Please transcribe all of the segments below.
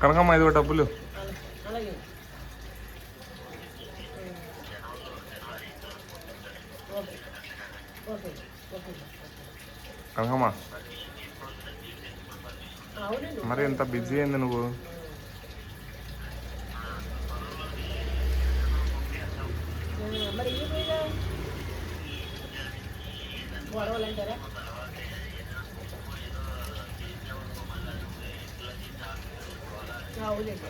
కనకమ్మ ఇదిగో డబ్బులు. కనకమ్మ మరి ఇంత బిజీ అయింది నువ్వు? గొడవలు అంటారా మీద గొడవలంటారా అవునండి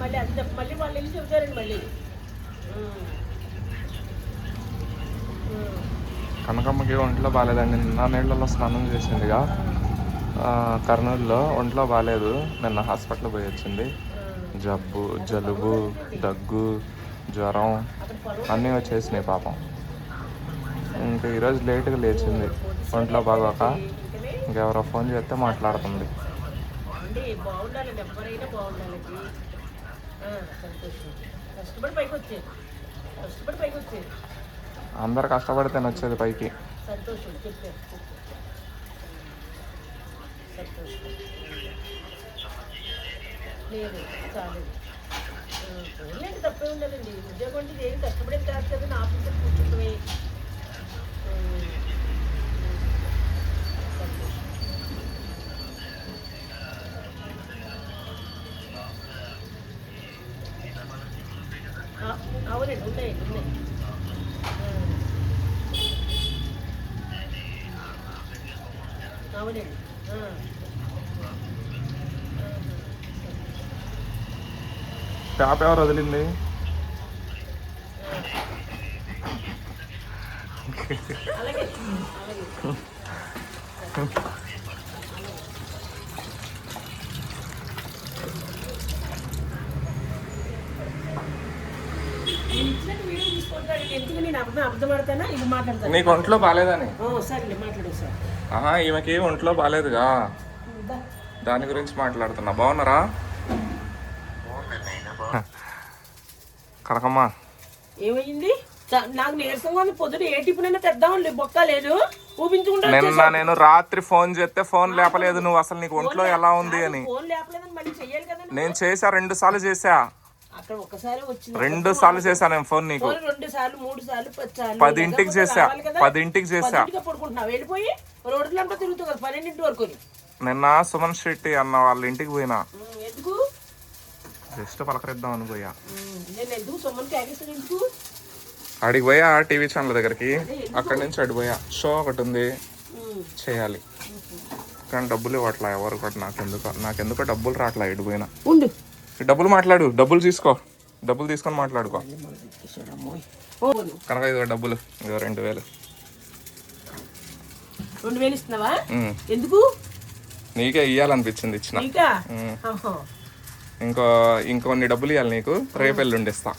మళ్ళీ అంత మళ్ళీ వాళ్ళు వెళ్ళి చెబుతారండి మళ్ళీ? కనకమ్మకి ఒంట్లో బాగాలేదండి. నిన్న నీళ్ళలో స్నానం చేసిందిగా. కర్నూలులో ఒంట్లో బాగాలేదు. నిన్న హాస్పిటల్ పోయి వచ్చింది. జబ్బు జలుబు దగ్గు జ్వరం అన్నీ వచ్చేసినాయి పాపం. ఇంకా ఈరోజు లేట్గా లేచింది. ఒంట్లో బాగోక ఇంకెవరో ఫోన్ చేస్తే మాట్లాడుతుంది. అందరు కష్టపడితేనే వచ్చేది పైకి. సంతోషం. లేదు చాలు. పోలేండి తప్పే ఉండాలండి ఉద్యోగం అంటే ఏం కష్టపడేది కాదు కదా నా ఆఫీసర్ కూర్చుంటే అవునండి ఉన్నాయి ఉన్నాయి. అవునండి ఆ. ట్యాప్ ఎవరు వదిలింది అలాగే అలాగే నేను ఇచ్చినట్టు వీడియో తీసుకుంటాడు ఎందుకు నేను అర్థం అర్థపడతానా ఇది మాట్లాడతాను నీకు ఒంట్లో బాగాలేదని ఈమెకి ఒంట్లో బాగాలేదుగా దాని గురించి మాట్లాడుతున్నా. బాగున్నారా? కనకమ్మ. ఏమైంది? నాకు నీరసంగా పొద్దున ఏ టిఫిన్ తెద్దామండి బొక్క లేదు. ఊపించుకుంటా నిన్న నేను రాత్రి ఫోన్ చేస్తే ఫోన్ లేపలేదు నువ్వు అసలు నీకు ఒంట్లో ఎలా ఉంది అని. ఫోన్ లేపలేదని మళ్ళీ చెయ్యాలి కదండి నేను చేసా రెండు సార్లు చేసా. అక్కడ ఒక్కసారి వచ్చింది. రెండు సార్లు చేసా నేను ఫోన్ నీకు. రెండు సార్లు మూడు సార్లు పది సార్లు. పది ఇంటికి లేకపోతే చేశా. చేశా. పదింటికే పడుకుంటున్నావు. వెళ్ళిపోయి రోడ్లంతా తిరుగుతావు కదా పన్నెండింటి వరకు. నిన్న సుమన్ శెట్టి అన్న వాళ్ళ ఇంటికి పోయినా. ఎందుకు? జస్ట్ పలకరిద్దాం అని పోయా. ఉమ్, నేను ఎందుకు సొమ్మని ట్యాగేస్తాను ఎందుకు? ఆడికి పోయా టీవీ ఛానల్ దగ్గరికి. అక్కడి నుంచి అటు పోయా. షో ఒకటి ఉంది. చేయాలి. కానీ డబ్బులు ఇవ్వట్లా ఎవరు కూడా నాకెందుకు? నాకెందుకో డబ్బులు రావట్లా ఇటు పోయినా. ఉండు. ఈ డబ్బులు మాట్లాడు. డబ్బులు తీసుకో. డబ్బులు తీసుకొని మాట్లాడుకో. కనుక ఇదిగో డబ్బులు. ఇదిగో రెండు వేలు. రెండు వేలు ఇస్తున్నావా. ఎందుకు? నీకే ఇయ్యాలనిపించింది ఇచ్చిన. నీకా. ఇంకో ఇంకొన్ని డబ్బులు ఇవ్వాలి నీకు. రేపు ఎల్లుండి ఇస్తా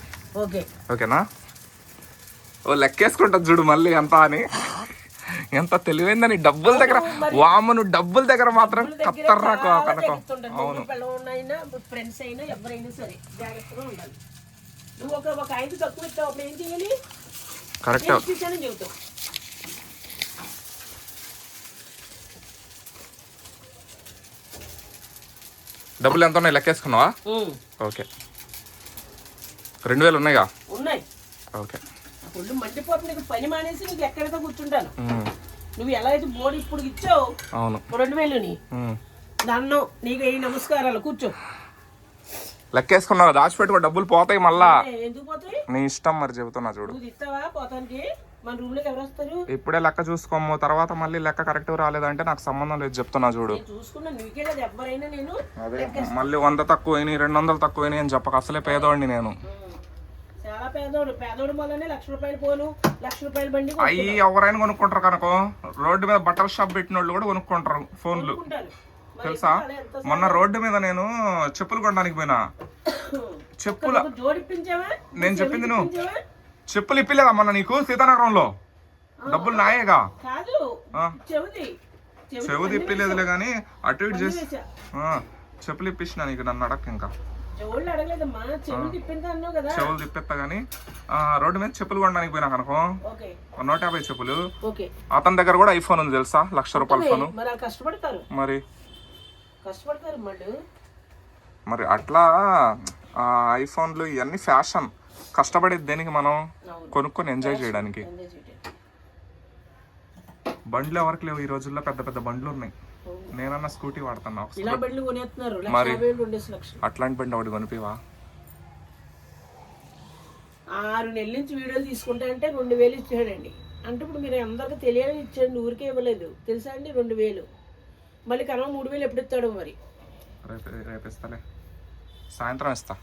ఓకే. ఓకేనా? ఓ లెక్కేసుకుంటుంది చూడు మళ్ళీ ఎంత అని. ఎంత తెలివైందని డబ్బుల దగ్గర వామను డబ్బుల దగ్గర మాత్రం కత్తర్రాకు కనకం. అవును. ఫ్రెండ్స్ అయినా ఎవరైనా సరే జాగ్రత్తగా ఉండాలి. నువ్వు ఒక ఒక ఐదు తక్కువ ఇస్తావు అప్పుడు ఏం చేయాలి కరెక్ట్ డబ్బులు ఎంత ఉన్నాయి? లెక్కేసుకున్నావా? ఓకే. రెండు వేలు ఉన్నాయిగా? ఉన్నాయి. ఓకే. ఒళ్ళు మండిపోతుంది. నీకు పని మానేసి నీకు ఎక్కడితో కూర్చుంటాను. నువ్వు ఎలా అయితే బోర్డు ఇప్పుడు ఇచ్చావు అవును. రెండు వేలుని ఉమ్. దాన్నో నీకు ఈ నమస్కారాలు కూర్చో. లెక్కేసుకున్నావు దాచిపెట్టుకో డబ్బులు పోతాయి మళ్ళా. ఏ, ఎందుకు పోతాయి? నీ ఇష్టం మరి చెబుతున్నా చూడు. ఇస్తావా పోతానికి? మన రూమ్లోకి ఎవరు వస్తారు? ఇప్పుడే లెక్క చూసుకోము తర్వాత మళ్ళీ లెక్క కరెక్ట్ రాలేదంటే నాకు సంబంధం లేదు చెప్తున్నా చూడు. నేను చూసుకున్నా నీకే కదా ఎవరైనా నేను అదే మళ్ళీ వంద తక్కువైనాయి రెండు వందలు తక్కువైనాయి అని చెప్పక. అసలే పేదోడిని నేను. ఉమ్, చాలా పేదోడు. పేదోడు వల్లనే లక్ష రూపాయలు పోను లక్ష రూపాయల బండి అయ్యి ఎవరైనా కొనుక్కుంటారు కనుక. రోడ్డు మీద బట్టల షాప్ పెట్టిన వాళ్ళు కూడా కొనుక్కుంటారు ఫోన్లు. తెలుసా? మొన్న రోడ్డు మీద నేను చెప్పులు కొనడానికి పోయినా. చెప్పుల నేను చెప్పింది నువ్వు? చెప్పులు ఇప్పిలేదా మొన్న నీకు సీతానగరంలో? డబ్బులు నాయేగా? చెవు తిప్పిలేదులే కానీ అటు ఇటు చేసి చెప్పులు ఇప్పించిన నీకు నన్ను అడక్క ఇంకా. చెవులు తిప్పేస్తా ఆ, రోడ్డు మీద చెప్పులు కొనడానికి పోయినా కనుకో? నూట యాభై చెప్పులు. అతని దగ్గర కూడా ఐఫోన్ ఉంది తెలుసా? లక్ష రూపాయల ఫోన్. మరి మరి? కష్టపడతారు మళ్ళు. మరి అట్లా ఐఫోన్లు ఇవన్నీ ఫ్యాషన్. కష్టపడేది దేనికి మనం కొనుక్కొని ఎంజాయ్ చేయడానికి. బండ్లు ఎవరికి లేవు ఈ రోజుల్లో? పెద్ద పెద్ద బండ్లు ఉన్నాయి. నేనన్నా స్కూటీ వాడుతున్నా మరి. అట్లాంటి బండి ఒకటి కొనిపివా? ఆరు నెలల నుంచి వీడియోలు తీసుకుంటా అంటే రెండు వేలు ఇచ్చాడండి. అంటే ఇప్పుడు మీరు అందరికీ తెలియాలని ఇచ్చాడు ఊరికే ఇవ్వలేదు. తెలుసా అండి? రెండు వేలు. మళ్ళీ కనవ మూడు వేలు ఎప్పుడు ఇస్తాడు మరి? రేపు రేపు ఇస్తాలే. సాయంత్రం ఇస్తా.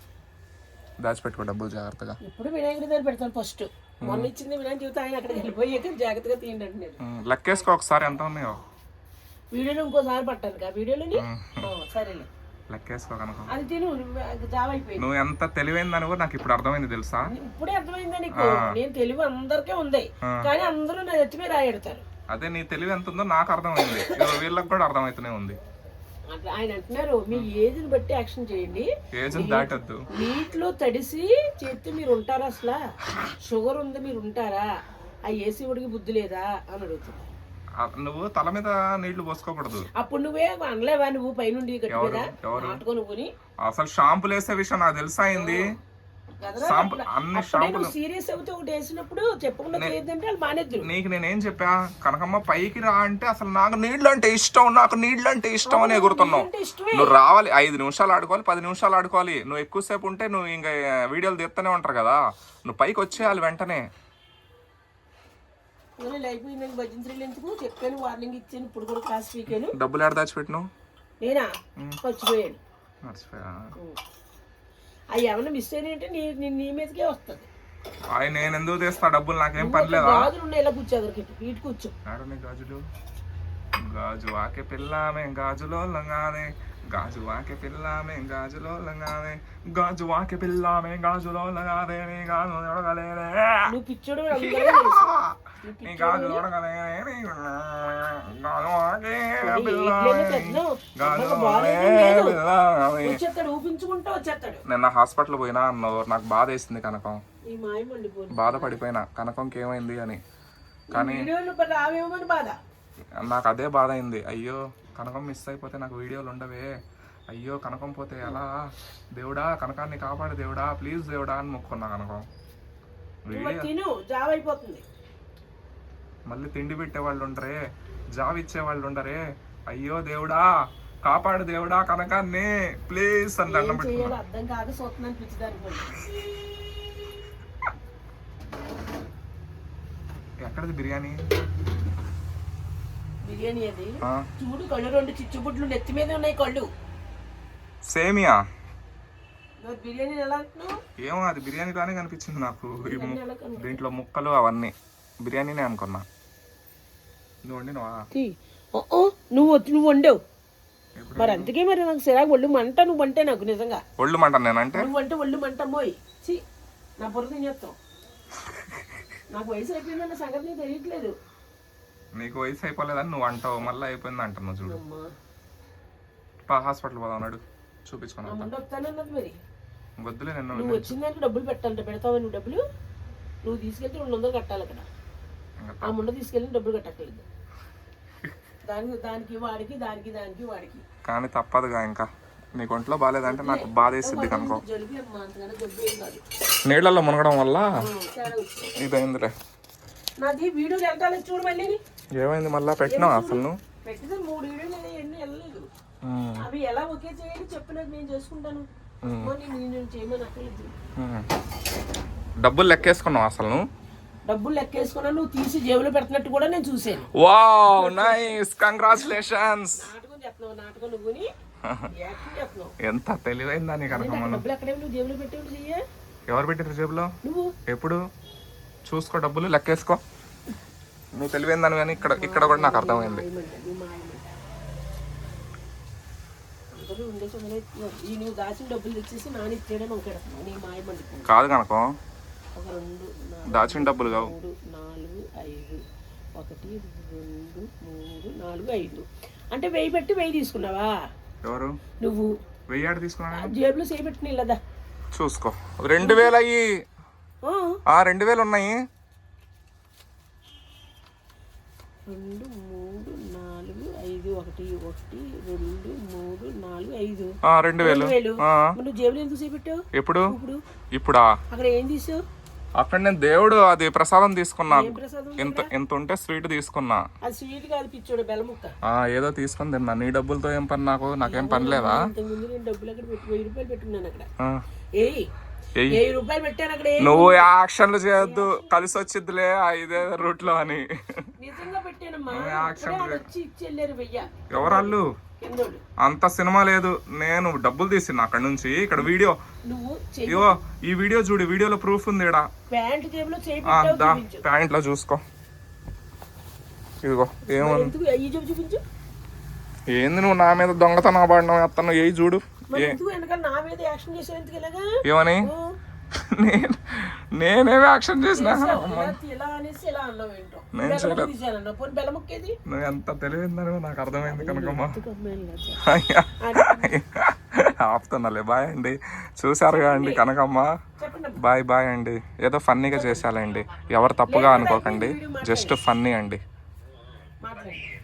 దాచిపెట్టుకో డబ్బులు జాగ్రత్తగా. ఇప్పుడు వినాయకుడి దగ్గర పెడతాను ఫస్ట్. మొన్న ఇచ్చింది వినాయక చవితి ఆయన అక్కడికి వెళ్ళిపోయాక జాగ్రత్తగా తీయండి అంటున్నాడు ఉమ్, లెక్కేసుకో ఒకసారి ఎంత ఉన్నాయో. వీడియోలో ఇంకోసారి పట్టాను కా వీడియోలోని? సరేలే. లెక్కేసుకో కనుక. అది తిను జాబ్ అయిపోయింది. నువ్వు ఎంత తెలివైందని కూడా నాకు ఇప్పుడు అర్థమైంది తెలుసా? ఇప్పుడే అర్థమైందా నీకు? నేను తెలివి అందరికీ ఉంది కానీ అందరూ నా ఎత్తి మీద రాయెడతారు అదే నీ తెలివి ఎంత ఉందో నాకు అర్థమైంది. వీళ్ళకి కూడా అర్థమవుతూనే ఉంది. అట్లా ఆయన అంటున్నారు మీ ఏజ్ని బట్టి యాక్షన్ చేయండి. ఏజ్ దాటద్దు. నీటిలో తడిసి చేస్తే మీరు ఉంటారా అసలు? షుగర్ ఉంది మీరు ఉంటారా? ఆ ఏసీ ఉడికి బుద్ధి లేదా? అని అడుగుతుంది. నువ్వు తల మీద నీళ్ళు పోసుకోకూడదు. అప్పుడు నువ్వే అనలేవా? నువ్వు పైనుండి గట్టి మీద ఎవరు? నాటుకొని కొని అసలు షాంపులు వేసే విషయం నాకు తెలుసా అయింది అన్ని షాంపులు. సీరియస్ అవుతే ఒకటి వేసినప్పుడు చెప్పకుండా చేయొద్దంటే వాళ్ళు నీకు నేనేం చెప్పా? కనకమ్మ పైకి రా అంటే అసలు నాకు నీళ్ళు అంటే ఇష్టం నాకు నీళ్ళు అంటే ఇష్టం అని ఎగురుతున్నావు. నువ్వు రావాలి ఐదు నిమిషాలు ఆడుకోవాలి పది నిమిషాలు ఆడుకోవాలి. నువ్వు ఎక్కువసేపు ఉంటే నువ్వు ఇంకా వీడియోలు తీస్తూనే ఉంటారు కదా. నువ్వు పైకి వచ్చేయాలి వెంటనే. నేను అయిపోయిందని భజంత్రులు ఎందుకు? చెప్పాను వార్నింగ్ ఇచ్చాను ఇప్పుడు కూడా క్లాస్ పీకాను డబ్బులు ఏడ దాచిపెట్టినావు? నేనా? మర్చిపోయాను. మర్చిపోయా. అవి ఏమైనా మిస్ అయినాయంటే నీ నీ- నీ మీదకే వస్తుంది. అవి నేను ఎందుకు తీస్తా? డబ్బులు నాకేం పని లేదా గాజులు ఉన్నాయి ఇలా కూర్చో అదరికి ఇటు కూర్చో. ఆడనే గాజులు. గాజు వాకే పిల్లామే గాజులో లంగానే గాజు వాకే పిల్లామే గాజులో లంగానే గాజు వాకే పిల్లామే గాజులో లంగానే నీ గాజు తొడగలేనే నువ్వు పిచ్చోడు నీ గాజు తొడగలేనే నీ గాజు వాకే పిల్లామే గాజు. పిల్లామే ఊపించుకుంటూ వచ్చేస్తాడు నిన్న హాస్పిటల్ పోయినా అన్నావు నాకు బాధ వేసింది కనకం. పోనీ బాధపడిపోయినా కనకంకి ఏమైంది అని. కానీ బాధ? నాకు అదే బాధ అయింది. అయ్యో కనకం మిస్ అయిపోతే నాకు వీడియోలు ఉండవే. అయ్యో కనకం పోతే ఎలా? దేవుడా కనకాన్ని కాపాడు దేవుడా ప్లీజ్ దేవుడా అని మొక్కున్నా కనకం. మళ్ళీ తిండి పెట్టే వాళ్ళు ఉండరే జాబ్ ఇచ్చే వాళ్ళు ఉండరే. అయ్యో దేవుడా కాపాడు దేవుడా కనకాన్ని ప్లీజ్ అని దండం ఎక్కడిది బిర్యానీ? బిర్యానీ అది. చూడు కళ్ళు రెండు చిచ్చుబుడ్లు నెత్తి మీద ఉన్నాయి కళ్ళు. సేమియా? బిర్యానీ ఎలా ఏమో అది బిర్యానీ లానే కనిపించింది నాకు. దీంట్లో ముక్కలు అవన్నీ. బిర్యానీనే అనుకున్నా. నువ్వు వండినవా? తీ. ఓ, ఓ, నువ్వు వచ్చి నువ్వు వండావు? మరి అందుకే మరి నాకు సిరాకు ఒళ్ళు మంట నువ్వు అంటే నాకు నిజంగా. ఒళ్ళు మంట నేనంటే నువ్వు అంటే ఒళ్ళు మంట మోయ్. చి నా బుర్ర తినేస్తావు నాకు వయసు అయిపోయిందన్న సంగతి తెలియట్లేదు. నీకు వయసు అయిపోలేదని నువ్వు అంటావు మళ్ళీ అయిపోయింది అంటున్నావు చూడు. పా హాస్పిటల్ పోదాం నాడు. చూపించుకున్నా నా ముందు వస్తానన్నది మరి. వద్దులే వచ్చిన దానికి డబ్బులు పెట్టాలంట పెడతావా నువ్వు డబ్బులు? నువ్వు తీసుకెళ్తే రెండు వందలు కట్టాలి అక్కడ. ఆ ముండ తీసుకెళ్ళి డబ్బులు కట్టట్లేదు. దానికి దానికి వాడికి దానికి దానికి వాడికి. కానీ తప్పదుగా ఇంకా. నీకు ఒంట్లో బాగాలేదంటే నాకు బాధ వేసిద్ది కనుకో. నీళ్ళల్లో మునగడం వల్ల. ఇదైందిలే. నాది వీడియోలు వెళ్తాను చూడు మళ్ళీ ఏమైంది మళ్ళా పెట్టినావు అసలు మూడు వీడియోలు ఎన్ని వెళ్ళలేదు. అవి ఎలా ఒకే చేయాలి నేను చేసుకుంటాను. డబ్బులు లెక్కేసుకున్నావు అసలు డబ్బులు లెక్కేసుకున్నా నువ్వు తీసి జేబులో పెడుతున్నట్టు కూడా నేను చూశాను. Wow nice. కంగ్రాచులేషన్స్ నాటకం నాటకం నువ్వుని ఎంత తెలివైందా నీ కనుక ఏంటి అక్కడ డబ్బులు నువ్వు జేబులో చెయ్య? ఎవరు పెట్టారు జేబులో? నువ్వు? ఎప్పుడు? చూసుకో డబ్బులు లెక్కేసుకో. నువ్వు తెలివైందని కానీ ఇక్కడ ఇక్కడ కూడా నాకు అర్థమైంది. కాదు కనుక. ఒక రెండు నాలుగు దాచిన డబ్బులు కావు. ఒకటి రెండు మూడు నాలుగు ఐదు. అంటే వెయ్యి పెట్టి వెయ్యి తీసుకున్నావా? ఎవరు? నువ్వు. వెయ్యి ఆడ తీసుకున్నా జేబులో చూసుకో. రెండు వేలు అయ్యి. రెండు వేలు ఉన్నాయి. రెండు మూడు నాలుగు ఐదు ఒకటి ఒకటి రెండు మూడు నాలుగు ఐదు. రెండు వేలు. నువ్వు జేబులో ఎందుకు చేపెట్టావు ఎప్పుడు? ఇప్పుడు. ఇప్పుడా? అక్కడ ఏం తీసావు? అక్కడ నేను దేవుడు అది ప్రసాదం తీసుకున్నా. ఏం ఎంత ఎంత ఉంటే స్వీట్ తీసుకున్నా. స్వీట్ కాదు పిచ్చోడు బెల్లముక్క. ఆ ఏదో తీసుకొని తిన్నా. నీ డబ్బులతో ఏం పని నాకు? నాకేం పని లేదా? డబ్బులు అక్కడ పెట్టి వెయ్యి రూపాయలు పెట్టుకున్నాను అక్కడ. ఏయ్ నువ్వు యాక్షన్లు చేయొద్దు కలిసి వచ్చిద్దిలే ఇదే రూట్లో అని ఎవరాళ్ళు అంత సినిమా లేదు. నేను డబ్బులు తీసిన అక్కడ నుంచి. ఇక్కడ వీడియో. ఇగో ఈ వీడియో చూడు వీడియోలో ప్రూఫ్ ఉంది ఇక్కడ ప్యాంట్లో చూసుకో. ఇదిగో ఏమో మరి ఎందుకు? అయ్యి చూపు చూపించు. ఏంది నువ్వు నా మీద దొంగతనం పడినావు ఎత్తను ఏ చూడు. ఏమని? నేను నేనేమి యాక్షన్ చేసిన? నేను నువ్వు ఎంత తెలివిందని నాకు అర్థమైంది కనుకమ్మా. ఆపుతున్నాలే. బాయ్ అండి. చూసారుగా అండి కనకమ్మ. బాయ్ బాయ్ అండి. ఏదో ఫన్నీగా చేశాలండి. ఎవరు తప్పుగా అనుకోకండి. జస్ట్ ఫన్నీ అండి.